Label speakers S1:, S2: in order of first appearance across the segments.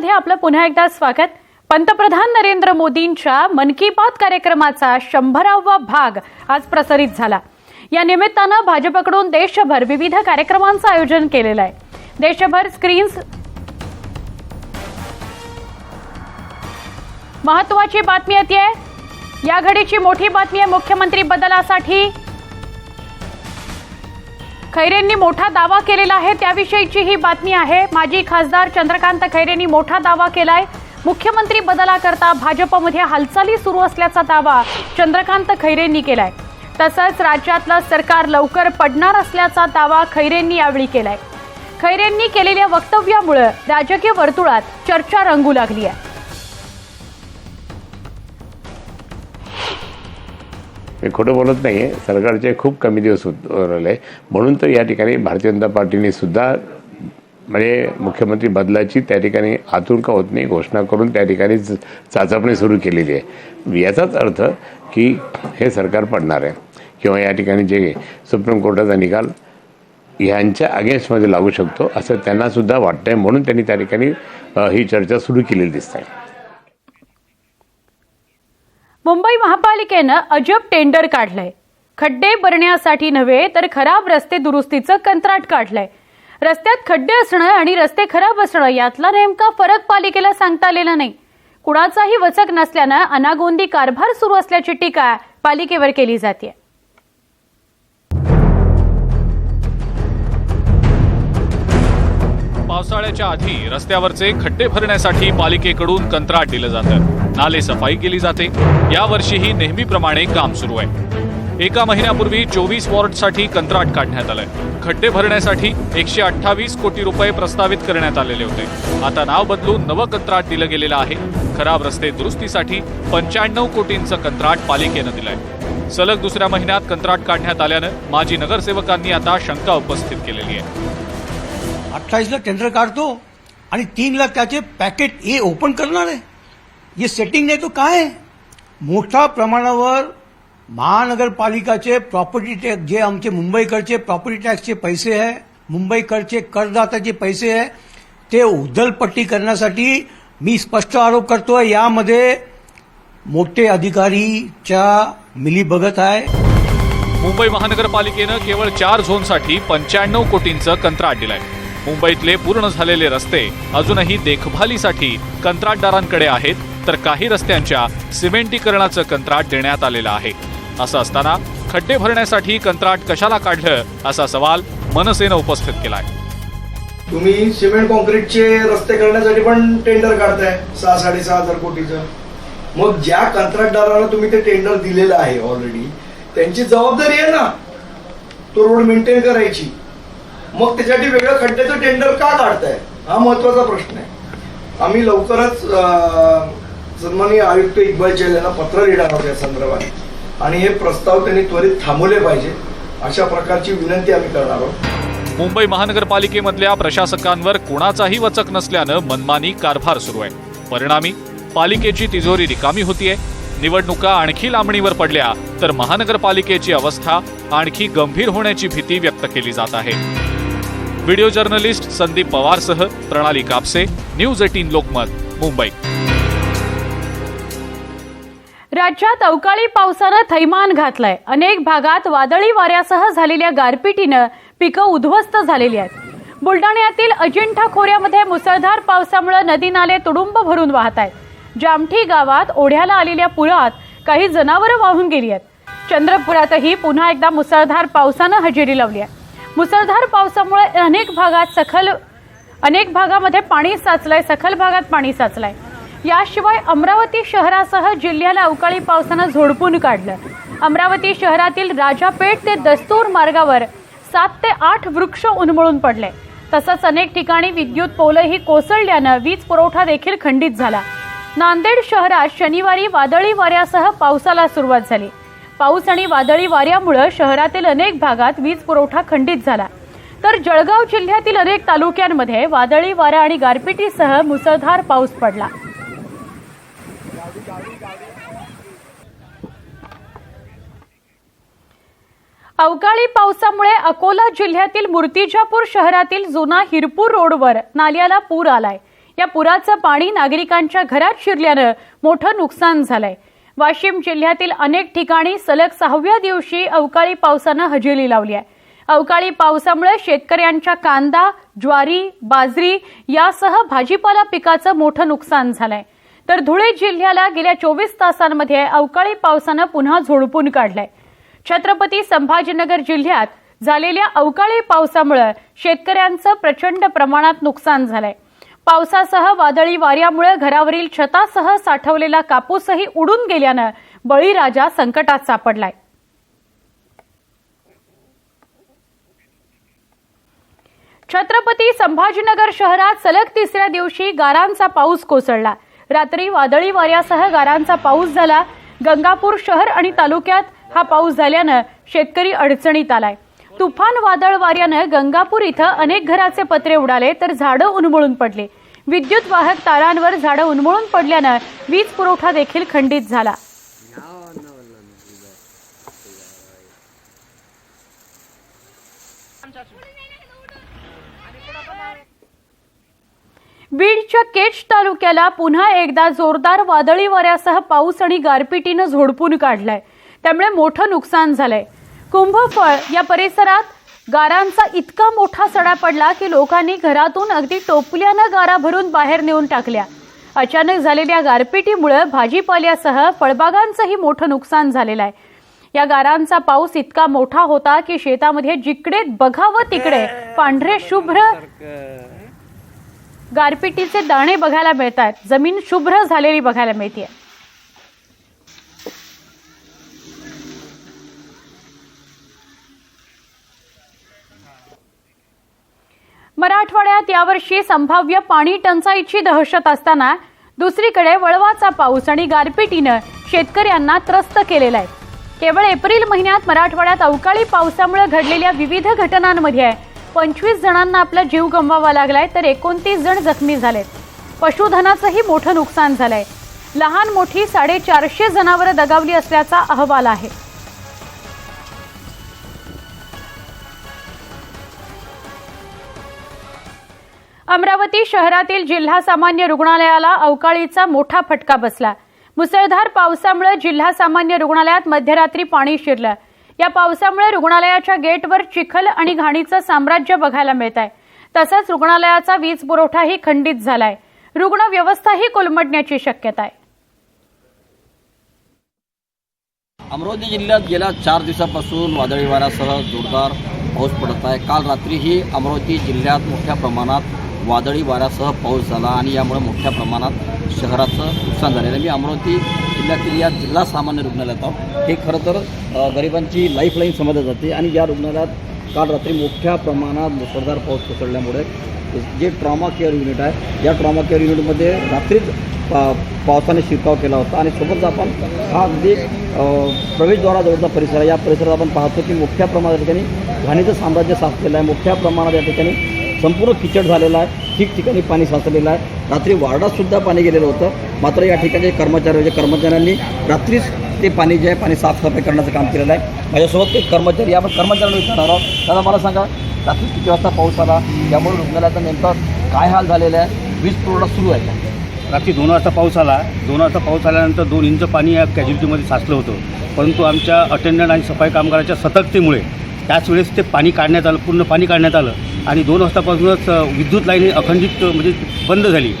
S1: मध्ये आपलं पुन्हा एकदा स्वागत. पंतप्रधान नरेंद्र मोदींच्या मन की बात कार्यक्रमाचा शंभरावा भाग आज प्रसारित झाला. या निमित्तानं भाजपकडून देशभर विविध कार्यक्रमांचं आयोजन केलेलं आहे. देशभर स्क्रीन्स महत्वाची बातमी येते. या घडीची मोठी बातमी आहे मुख्यमंत्री बदलासाठी. खैरेंनी मोठा दावा केलेला आहे त्याविषयीची ही बातमी आहे. माजी खासदार चंद्रकांत खैरेंनी मोठा दावा केलाय. मुख्यमंत्री बदलाकरता भाजपमध्ये हालचाली सुरू असल्याचा दावा चंद्रकांत खैरेंनी केलाय. तसंच राज्यातलं सरकार लवकर पडणार असल्याचा दावा खैरेंनी यावेळी केलाय. खैरेंनी केलेल्या वक्तव्यामुळे राजकीय वर्तुळात चर्चा रंगू लागली आहे.
S2: मी खोटं बोलत नाही आहे सरकारचे खूप कमी दिवस उत- उरले. म्हणून तर या ठिकाणी भारतीय जनता पार्टीने सुद्धा म्हणजे मुख्यमंत्री बदलाची त्या ठिकाणी आतुरका होत नाही. घोषणा करून त्या ठिकाणी च- चाचपणी सुरू केलेली आहे. याचाच अर्थ की हे सरकार पडणार आहे. किंवा या ठिकाणी जे सुप्रीम कोर्टाचा निकाल ह्यांच्या अगेन्स्टमध्ये लागू शकतो असं त्यांनासुद्धा वाटतं वाटतंय. म्हणून त्यांनी त्या ठिकाणी ही चर्चा सुरू केलेली दिसत आहे.
S1: मुंबई महापालिकेनं अजब टेंडर काढलंय. खड्डे भरण्यासाठी नव्हे तर खराब रस्ते दुरुस्तीचं कंत्राट काढलंय. रस्त्यात खड्डे असणं आणि रस्ते खराब असणं यातला नेमका फरक पालिकेला सांगता आलेला नाही. कुणाचाही वचक नसल्यानं अनागोंदी कारभार सुरू असल्याची टीका पालिकेवर केली जाते
S3: पावसाळ्याच्या आधी रस्त्यावरचे खड्डे भरण्यासाठी पालिकेकडून कंत्राट दिलं जातं. नाले सफाई केली जाते. यावर्षीही नेहमीप्रमाणे काम सुरू आहे. एका महिन्यापूर्वी चोवीस वॉर्डसाठी कंत्राट काढण्यात आलंय. खड्डे भरण्यासाठी एकशे अठ्ठावीस कोटी रुपये प्रस्तावित करण्यात आलेले होते. आता नाव बदलून नवं कंत्राट दिलं गेलेलं आहे. खराब रस्ते दुरुस्तीसाठी पंच्याण्णव कोटींचं कंत्राट पालिकेनं दिलंय. सलग दुसऱ्या महिन्यात कंत्राट काढण्यात आल्यानं माजी नगरसेवकांनी आता शंका उपस्थित केलेली आहे.
S4: अठ्ठावीसला टेंडर काढतो आणि तीनला त्याचे पॅकेट ए ओपन करणार आहे. हे सेटिंग नाही तो काय मोठ्या प्रमाणावर महानगरपालिकाचे प्रॉपर्टी टॅक्स जे आमचे मुंबईकडचे प्रॉपर्टी टॅक्सचे पैसे आहे मुंबईकडचे करदात्याचे पैसे आहे ते उधलपट्टी करण्यासाठी मी स्पष्ट आरोप करतोय. यामध्ये मोठे अधिकारीच्या मिली बघत आहे.
S3: मुंबई महानगरपालिकेनं केवळ चार झोनसाठी पंच्याण्णव कोटींचं कंत्राट दिलंय. मुंबईतले पूर्ण झालेले रस्ते अजूनही देखभालीसाठी कंत्राटदारांकडे आहेत तर काही रस्त्यांच्या सिमेंटीकरणाचं कंत्राट देण्यात आलेलं आहे. असं असताना खड्डे भरण्यासाठी कंत्राट कशाला काढलं असा सवाल मनसेनं उपस्थित केलाय.
S5: तुम्ही सिमेंट कॉन्क्रीटचे रस्ते करण्यासाठी पण टेंडर काढताय सहा साडेसहा हजार कोटीचं. मग ज्या कंत्राटदाराला तुम्ही ते टेंडर दिलेलं आहे ऑलरेडी त्यांची जबाबदारी आहे ना तो रोड मेंटेन करायची. मग त्याच्यासाठी वेगळं खड्ड्याचं टेंडर का काढताय? हा महत्त्वाचा प्रश्न आहे. आम्ही लवकरच अं, सन्माननीय आयुक्त इक्बाल चेल यांना पत्र लिहिणार आहोत या संदर्भात. आणि हे प्रस्ताव त्यांनी त्वरित थांबवले पाहिजे. अशा प्रकारची विनंती आम्ही करणार आहोत.
S3: मुंबई महानगरपालिकेमधल्या प्रशासकांवर कोणाचाही वचक नसल्यानं मनमानी कारभार सुरू आहे. परिणामी पालिकेची तिजोरी रिकामी होतीये. निवडणुका आणखी लांबणीवर पडल्या तर महानगरपालिकेची अवस्था आणखी गंभीर होण्याची भीती व्यक्त केली जात आहे. व्हिडिओ जर्नलिस्ट संदीप पवारसह प्रणाली कापसे न्यूज एटीन लोकमत मुंबई.
S1: राज्यात अवकाळी पावसानं थैमान घातलंय. अनेक भागात वादळी वाऱ्यासह झालेल्या गारपिटीनं पिकं उद्ध्वस्त झालेली आहेत. बुलडाण्यातील अजिंठा खोऱ्यामध्ये मुसळधार पावसामुळे नदी नाले तुडुंब भरून वाहत आहेत. जामठी गावात ओढ्याला आलेल्या पुरात काही जनावरं वाहून गेली आहेत. चंद्रपुरातही पुन्हा एकदा मुसळधार पावसानं हजेरी लावली आहे. मुसळधार पावसामुळे अनेक भागात सखल अनेक भागामध्ये पाणी साचलंय सखल भागात पाणी साचलंय. याशिवाय अमरावती शहरासह जिल्ह्याला अवकाळी पावसानं झोडपून काढलं. अमरावती शहरातील राजापेठ ते दस्तूर मार्गावर सात ते आठ वृक्ष उन्मळून पडले. तसंच अनेक ठिकाणी विद्युत पोलही कोसळल्यानं वीज पुरवठा देखील खंडित झाला. नांदेड शहरात शनिवारी वादळी वाऱ्यासह पावसाला सुरुवात झाली. पाऊस आणि वादळी वाऱ्यामुळे शहरातील अनेक भागात वीज पुरवठा खंडित झाला. तर जळगाव जिल्ह्यातील अनेक तालुक्यांमध्ये वादळी वारा आणि गारपिटीसह मुसळधार पाऊस पडला. अवकाळी पावसामुळे अकोला जिल्ह्यातील मूर्तिजापूर शहरातील जुना हिरपूर रोडवर नाल्याला पूर आलाय. या पुराचं पाणी नागरिकांच्या घरात शिरल्यानं मोठं नुकसान झालंय. वाशिम जिल्ह्यातील अनेक ठिकाणी सलग सहाव्या दिवशी अवकाळी पावसानं हजेरी लावली आहे. अवकाळी पावसामुळे शेतकऱ्यांच्या कांदा ज्वारी बाजरी यासह भाजीपाला पिकाचं मोठं नुकसान झालंय. तर धुळे जिल्ह्याला गेल्या चोवीस तासांमध्ये अवकाळी पावसानं पुन्हा झोडपून काढलंय. छत्रपती संभाजीनगर जिल्ह्यात झालेल्या अवकाळी पावसामुळे शेतकऱ्यांचं प्रचंड प्रमाणात नुकसान झालंय. पावसासह वादळी वाऱ्यामुळे घरावरील छतासह साठवलेला कापूसही उडून गेल्यानं बळीराजा संकटात सापडलाय. छत्रपती संभाजीनगर शहरात सलग तिसऱ्या दिवशी गारांचा पाऊस कोसळला. रात्री वादळी वाऱ्यासह गारांचा पाऊस झाला. गंगापूर शहर आणि तालुक्यात हा पाऊस झाल्यानं शेतकरी अडचणीत आलाय. तुफान वादळ वाऱ्यानं गंगापूर इथं अनेक घराचे पत्रे उडाले तर झाडं उन्मळून पडले. विद्युत वाहक तारांवर झाडं उन्मळून पडल्यानं वीज पुरवठा देखील खंडित झाला. बीडच्या केच तालुक्याला पुन्हा एकदा जोरदार वादळी वाऱ्यासह पाऊस आणि गारपिटीनं झोडपून काढलाय. त्यामुळे मोठं नुकसान झालंय. कुंभफळ या परिसरात गारांचा इतका मोठा सडा पडला की लोकांनी घरातून अगदी टोपल्यानं गारा भरून बाहेर नेऊन टाकल्या. अचानक झालेल्या गारपिटीमुळे भाजीपाल्यासह फळबागांचंही मोठं नुकसान झालेलं आहे. या गारांचा पाऊस इतका मोठा होता की शेतामध्ये जिकडे बघावं तिकडे पांढरे शुभ्र गारपिटीचे दाणे बघायला मिळतात. जमीन शुभ्र झालेली बघायला मिळते मराठवाड्यात यावर्षी संभाव्य पाणी टंचाईची दहशत असताना दुसरीकडे वळवाचा पाऊस आणि गारपिटीनं शेतकऱ्यांना त्रस्त केलेला आहे. केवळ एप्रिल महिन्यात मराठवाड्यात अवकाळी पावसामुळे घडलेल्या विविध घटनांमध्ये पंचवीस जणांना आपला जीव गमवावा लागलाय तर एकोणतीस जण जखमी झालेत. पशुधनाचंही मोठं नुकसान झालंय. लहान मोठी साडेचारशे जनावरं दगावली असल्याचा अहवाल आहे. अमरावती शहरातील जिल्हा सामान्य रुग्णालयाला अवकाळीचा मोठा फटका बसला. मुसळधार पावसामुळे जिल्हा सामान्य रुग्णालयात मध्यरात्री पाणी शिरलं. या पावसामुळे रुग्णालयाच्या गेटवर चिखल आणि घाणीचं साम्राज्य बघायला मिळत आहे तसंच रुग्णालयाचा वीज पुरवठाही खंडित झालाय. रुग्ण व्यवस्थाही कोलमडण्याची शक्यता आहे.
S6: अमरावती जिल्ह्यात गेल्या चार दिवसापासून वादळी वाऱ्यासह जोरदार पाऊस पडत आहे. काल रात्रीही अमरावती जिल्ह्यात मोठ्या प्रमाणात वादळी वाऱ्यासह पाऊस झाला आणि यामुळे मोठ्या प्रमाणात शहराचं नुकसान झालेलं आहे. मी अमरावती जिल्ह्यातील या जिल्हा सामान्य रुग्णालयात आहोत. हे खरं तर गरिबांची लाईफलाईन समजली जाते आणि या रुग्णालयात काल रात्री मोठ्या प्रमाणात मुसळधार पाऊस कोसळल्यामुळे जे ट्रॉमा केअर युनिट आहे या ट्रॉमा केअर युनिटमध्ये रात्रीच पा पावसाने शिरकाव केला होता आणि सोबतच आपण हा अगदी प्रवेशद्वाराजवळचा परिसर आहे. या परिसरात आपण पाहतो की मोठ्या प्रमाणात या ठिकाणी घाणीचं साम्राज्य साचलेलं आहे. मोठ्या प्रमाणात या ठिकाणी संपूर्ण किचड झालेला आहे. ठिकठिकाणी पाणी साचलेलं आहे. रात्री वार्डातसुद्धा पाणी गेलेलं होतं. मात्र या ठिकाणी कर्मचारी होते कर्मचाऱ्यांनी रात्रीच ते पाणी जे आहे पाणी साफसफाई करण्याचं काम केलेलं आहे. माझ्यासोबत ते कर्मचारी आपण कर्मचाऱ्यांना विचारणार आहोत. दादा मला सांगा रात्री किती वाजता पाऊस आला? यामुळे रुग्णालयाचा नेमका काय हाल झालेला आहे? वीज पुरवठा सुरू आहे
S7: रात्री दोन वाजता पाऊस आला. दोन वाजता पाऊस आल्यानंतर दोन इंच पाणी या कॅज्युलिटीमध्ये साचलं होतं. परंतु आमच्या अटेंडंट आणि सफाई कामगाराच्या सतर्कतेमुळे त्याच वेळेस ते पाणी काढण्यात आलं पूर्ण पाणी काढण्यात आलं आणि दोन वाजतापासूनच विद्युत लाईन अखंडित म्हणजे बंद झाली.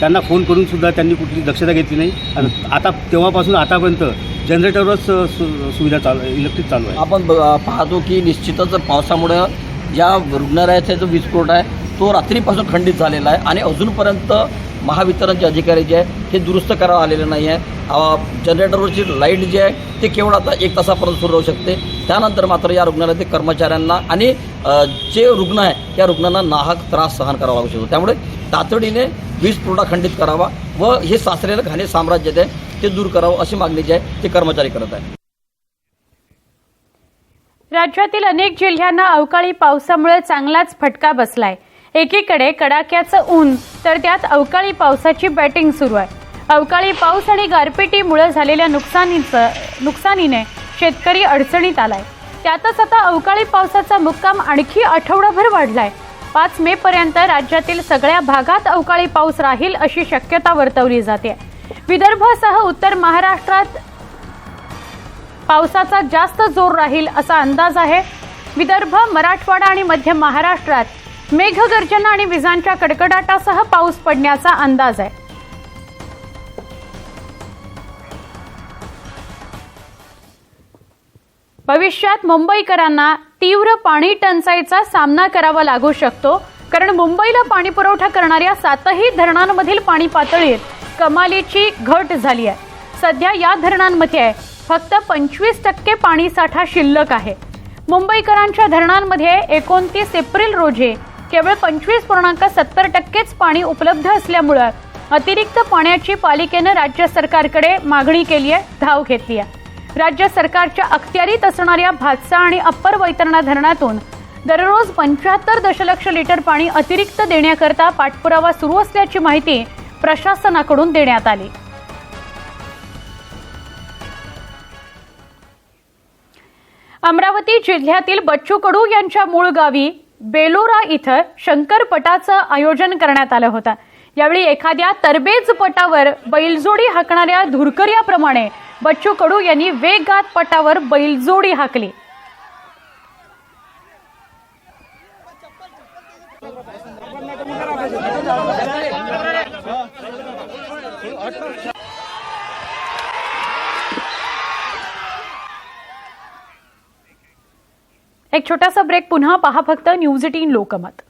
S7: त्यांना फोन करून सुद्धा त्यांनी कुठली दक्षता घेतली नाही. आणि आता तेव्हापासून आतापर्यंत जनरेटरवरच सुविधा चालू इलेक्ट्रिक चालू आहे.
S6: आपण ब- पाहतो की निश्चितच पावसामुळं या रुग्णालयाचा जो वीज पुरवठा आहे तो रात्रीपासून खंडित झालेला आहे आणि अजूनपर्यंत महावितरणचे अधिकारी जे आहे ते दुरुस्त करावं आलेले नाही आहे जनरेटरवरची लाइट जी आहे ते केवळ आता एक तासापर्यंत सुरू राहू शकते. त्यानंतर मात्र या रुग्णालयातील कर्मचाऱ्यांना आणि जे रुग्ण आहे त्या रुग्णांना नाहक त्रास सहन करावा लागू शकतो. त्यामुळे तातडीने वीज पुरवठा खंडित करावा व हे साचलेलं घाणे साम्राज्य जे आहे ते दूर करावं अशी मागणी जी आहे ते कर्मचारी करत आहे
S1: राज्यातील अनेक जिल्ह्यांना अवकाळी पावसामुळे चांगलाच फटका बसलाय. एकीकडे कडाक्याचं ऊन तर त्यात अवकाळी पावसाची बॅटिंग सुरू आहे. अवकाळी पाऊस आणि गारपिटीमुळे झालेल्या नुकसानीचं नुकसानीने शेतकरी अडचणीत आलाय. त्यातच आता अवकाळी पावसाचा मुक्काम आणखी आठवडाभर वाढलाय. पाच मे पर्यंत राज्यातील सगळ्या भागात अवकाळी पाऊस राहील अशी शक्यता वर्तवली जाते. विदर्भासह उत्तर महाराष्ट्रात पावसाचा जास्त जोर राहील असा अंदाज आहे. विदर्भ मराठवाडा आणि मध्य महाराष्ट्रात मेघगर्जना आणि विजांच्या कडकडाटासह पाऊस पडण्याचा अंदाज आहे. भविष्यात मुंबईकरांना तीव्र पाणी टंचाईचा सामना करावा लागू शकतो कारण मुंबईला पाणी पुरवठा करणाऱ्या सातही धरणांमधील पाणी पातळीत कमालीची घट झाली आहे. सध्या या धरणांमध्ये फक्त पंचवीस टक्के पाणीसाठा शिल्लक आहे. मुंबईकरांच्या धरणांमध्ये एकोणतीस एप्रिल रोजी केवळ पंचवीस पूर्णांक सत्तर टक्केच पाणी उपलब्ध असल्यामुळं अतिरिक्त पाण्याची पालिकेनं राज्य सरकारकडे मागणी केली आहे धाव घेतली आहे. राज्य सरकारच्या अखत्यारीत असणाऱ्या भातसा आणि अप्पर वैतरणा धरणातून दररोज पंच्याहत्तर दशलक्ष लिटर पाणी अतिरिक्त देण्याकरता पाठपुरावा सुरू असल्याची माहिती प्रशासनाकडून देण्यात आली. अमरावती जिल्ह्यातील बच्चू कडू यांच्या मूळ गावी बेलोरा इथं शंकरपटाचं आयोजन करण्यात आलं होतं. यावेळी एखाद्या तरबेज पटावर बैलजोडी हाकणाऱ्या धुरकर्याप्रमाणे बच्चू कडू यांनी वेगात पटावर बैलजोडी हाकली. एक छोटासा ब्रेक पुन्हा पहा फक्त न्यूज एटीन लोकमत.